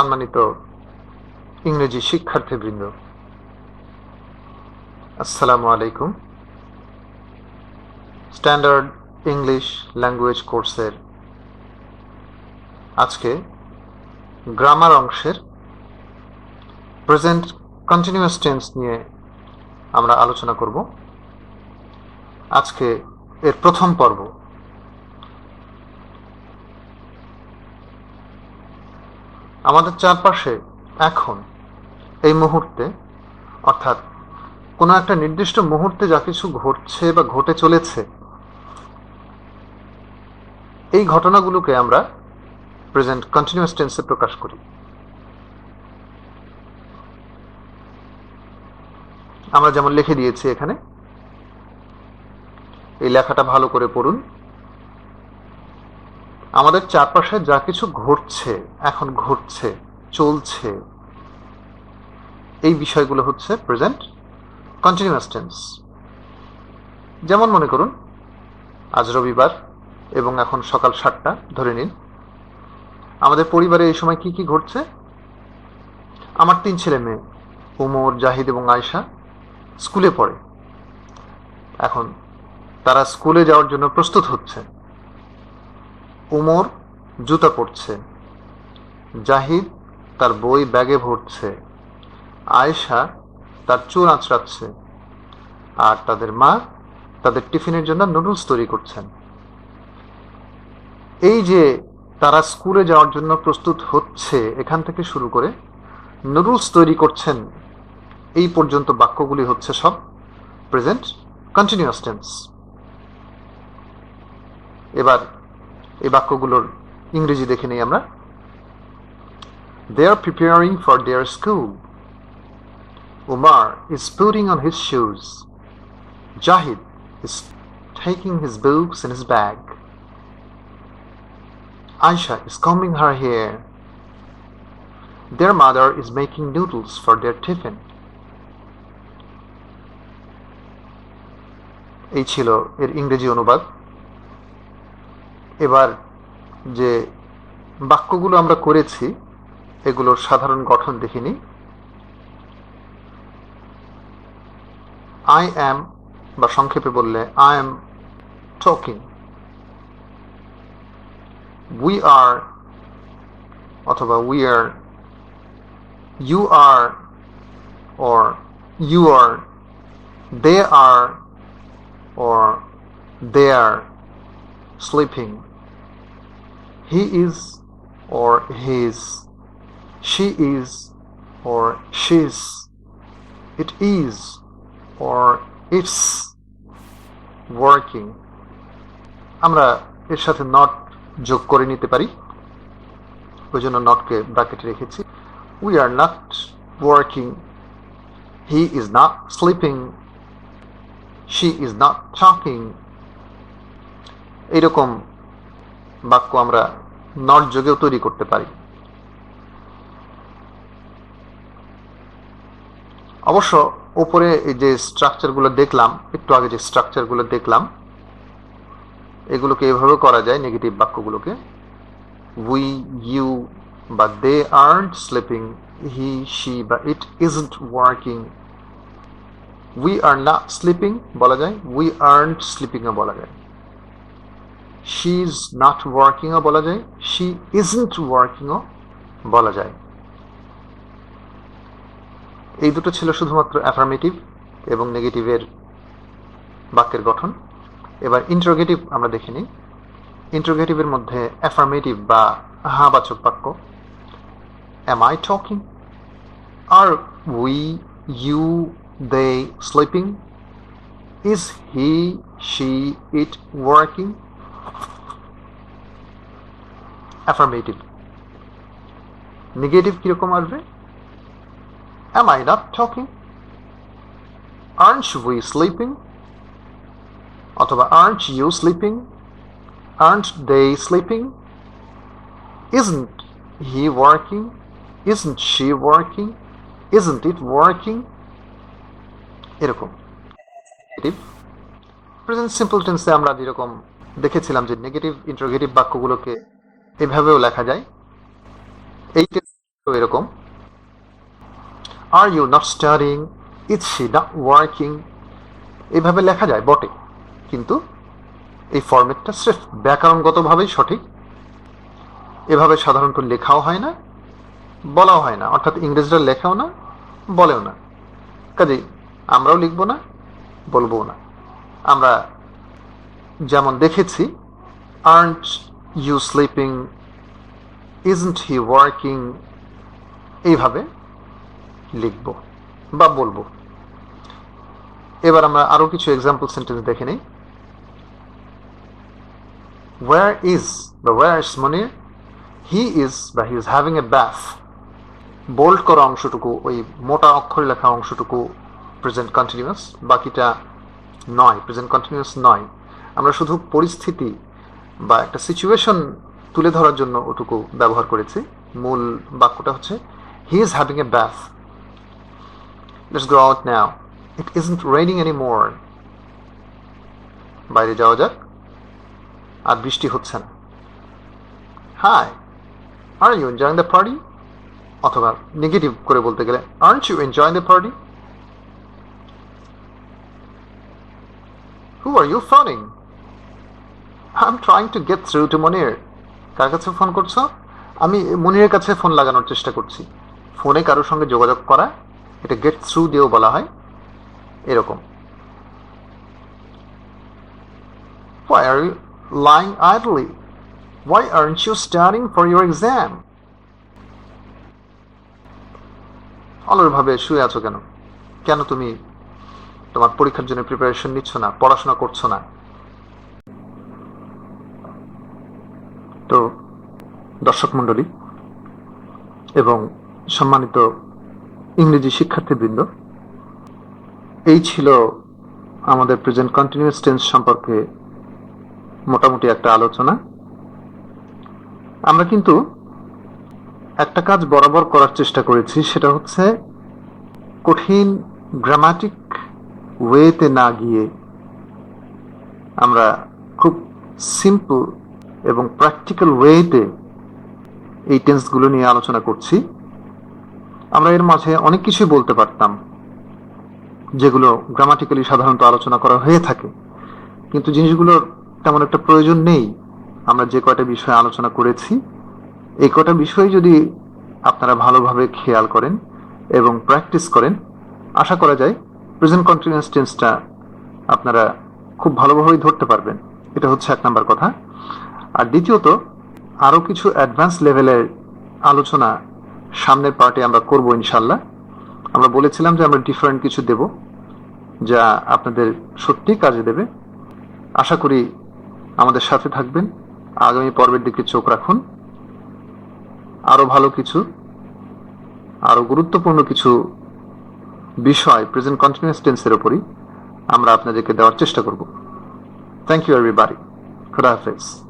সম্মানিত ইংরেজি শিক্ষার্থীবৃন্দ, আসসালামু আলাইকুম। স্ট্যান্ডার্ড ইংলিশ ল্যাঙ্গুয়েজ কোর্সের আজকে গ্রামার অংশের প্রেজেন্ট কন্টিনিউয়াস টেন্স নিয়ে আমরা আলোচনা করব। আজকে এর প্রথম পর্ব আমাদের চারপাশে এখন এই মুহূর্তে, অর্থাৎ কোনো একটা নির্দিষ্ট মুহূর্তে যা কিছু ঘটছে বা ঘটে চলেছে, এই ঘটনাগুলোকে আমরা প্রেজেন্ট কন্টিনিউয়াস টেন্সে প্রকাশ করি। আমরা যেমন লিখে দিয়েছি এখানে, এই লেখাটা ভালো করে পড়ুন। আমাদের চারপাশে যা কিছু ঘটছে, এখন ঘটছে, চলছে, এই বিষয়গুলো হচ্ছে প্রেজেন্ট কন্টিনিউয়াস টেন্স যেমন মনে করুন, আজ রবিবার এবং এখন সকাল সাতটা, ধরে নিন। আমাদের পরিবারে এই সময় কি কি ঘটছে? আমার তিন ছেলে মেয়ে, উমর, জাহিদ এবং আয়শা স্কুলে পড়ে। এখন তারা স্কুলে যাওয়ার জন্য প্রস্তুত হচ্ছে। উমর জুতা পরছে। জাহিদ তার বই ব্যাগে ভরছে। আয়েশা তার চুল আঁচড়াচ্ছে। আর তাদের মা তাদের টিফিনের জন্য নুডলস তৈরি করছেন। এই যে তারা স্কুলে যাওয়ার জন্য প্রস্তুত হচ্ছে, এখান থেকে শুরু করে নুডলস তৈরি করছেন, এই পর্যন্ত বাক্যগুলি হচ্ছে সব প্রেজেন্ট কন্টিনিউয়াস টেন্স এবার এই বাক্যগুলোর ইংরেজি দেখে নেই আমরা they are preparing for their school Umar is putting on his shoes Zahid is taking his books in his bag. Aisha is combing her hair. Their mother is making noodles for their tiffin. এই ছিল এর ইংরেজি অনুবাদ এবার যে বাক্যগুলো আমরা করেছি, এগুলোর সাধারণ গঠন দেখিনি। আই অ্যাম বা সংক্ষেপে বললে I am talking we are অথবা we are you are or you are they are or they are sleeping. He is or his she is or she's it is or it's working. আমরা এর সাথে not যোগ করে নিতে পারি। ওই জন্য নটকে ব্র্যাকেটে রেখেছি। We are not working he is not sleeping she is not talking এইরকম বাক্য আমরা নট যোগেও তৈরি করতে পারি। অবশ্য ওপরে এই যে স্ট্রাকচারগুলো দেখলাম, একটু আগে যে স্ট্রাকচারগুলো দেখলাম, এগুলোকে এভাবে করা যায় নেগেটিভ বাক্যগুলোকে। উই ইউ বা they are sleeping he she বা it isn't working we are না স্লিপিং বলা যায় উই আর্নড স্লিপিংও বলা যায়। শি ইজ নট ওয়ার্কিংও বলা যায় শি ইজন্ট ওয়ার্কিংও বলা যায় এই দুটো ছিল শুধুমাত্র অ্যাফার্মেটিভ এবং নেগেটিভের বাক্যের গঠন এবার ইন্ট্রোগেটিভ আমরা দেখে নিই ইন্ট্রোগেটিভের মধ্যে অ্যাফার্মেটিভ বা হাবাচক বাক্য Am I talking? Are we, you, they sleeping? Is he, she, it working? Affirmative. Negative কীরকম আসবে Am I not talking? Aren't we sleeping? অথবা aren't you sleeping? Aren't they sleeping? Isn't he working? Isn't she working? Isn't it working? এরকম present simple টেন্সে আমরা যেরকম দেখেছিলাম যে negative interrogative বাক্যগুলোকে এভাবেও লেখা যায়। এই এরকম। Are you not staring is she not working এইভাবে লেখা যায় বটে। কিন্তু এই ফরম্যাটটা স্রেফ ব্যাকরণগতভাবেই সঠিক। এভাবে সাধারণত লেখাও হয় না, বলাও হয় না। অর্থাৎ ইংরেজরা লেখাও না, বলেও না। কাজেই আমরাও লিখব না বলব না। আমরা যেমন দেখেছি aren't you sleeping isn't he working এইভাবে লিখব বা বলব। এবার আমরা আরও কিছু এক্সাম্পল সেন্টেন্স দেখে নিই। ওয়ার ইজ বা where is Monir he is বা he is having a bath bold করা অংশটুকু, ওই মোটা অক্ষরে লেখা অংশটুকু প্রেজেন্ট কন্টিনিউয়াস বাকিটা নয় প্রেজেন্ট কন্টিনিউয়াস নয়। আমরা শুধু পরিস্থিতি বা একটা সিচুয়েশন তুলে ধরার জন্য ওটুকু ব্যবহার করেছি। মূল বাক্যটা হচ্ছে he is having a bath let's go out now it isn't raining any more বাইরে যাওয়া যাক। আর বৃষ্টি হচ্ছে না। Hi are you enjoying the party অথবা নেগেটিভ করে বলতে গেলে aren't you enjoy the party who are you phoning I am trying to get through to Monir কার কাছে ফোন করছ? আমি মনিরের কাছে ফোন লাগানোর চেষ্টা করছি। ফোনে কারোর সঙ্গে যোগাযোগ করা, এটা গেট থ্রু দিয়েও বলা হয়। এরকম। Why are you lying idly? Why aren't you studying for your exam? অলরভাবে শুয়ে আছো কেন? কেন তুমি তোমার পরীক্ষার জন্য প্রিপারেশন নিচ্ছ না? পড়াশোনা করছ না? তো দর্শক মণ্ডলী এবং সম্মানিত ইংরেজি শিক্ষার্থীবৃন্দ, এই ছিল আমাদের প্রেজেন্ট কন্টিনিউয়াস টেন্স সম্পর্কে মোটামুটি একটা আলোচনা। আমরা কিন্তু একটা কাজ বরাবর করার চেষ্টা করেছি, সেটা হচ্ছে কঠিন গ্রামাটিক ওয়েতে না গিয়ে আমরা খুব সিম্পল এবং প্র্যাকটিক্যাল ওয়েতে এই টেন্সগুলো নিয়ে আলোচনা করছি। আমরা এর মাঝে অনেক কিছুই বলতে পারতাম, যেগুলো গ্রামাটিক্যালি সাধারণত আলোচনা করা হয়ে থাকে। কিন্তু জিনিসগুলোর তেমন একটা প্রয়োজন নেই। আমরা যে কয়টা বিষয়ে আলোচনা করেছি, এই কয়টা বিষয় যদি আপনারা ভালোভাবে খেয়াল করেন এবং প্র্যাকটিস করেন, আশা করা যায় প্রেজেন্ট কন্টিনিউয়াস টেন্সটা আপনারা খুব ভালোভাবেই ধরতে পারবেন। এটা হচ্ছে এক নাম্বার কথা। আর দ্বিতীয়ত, আরও কিছু অ্যাডভান্স লেভেলের আলোচনা সামনের পার্টে আমরা করব ইনশাল্লাহ আমরা বলেছিলাম যে আমরা ডিফারেন্ট কিছু দেব যা আপনাদের সত্যি কাজে দেবে। আশা করি আমাদের সাথে থাকবেন। আগামী পর্বের দিকে চোখ রাখুন। আরও ভালো কিছু, আরও গুরুত্বপূর্ণ কিছু বিষয় প্রেজেন্ট কন্টিনিউয়াস টেন্সের ওপরই আমরা আপনাদেরকে দেওয়ার চেষ্টা করব। থ্যাংক ইউ এভরিবাডি খুদা হাফেজ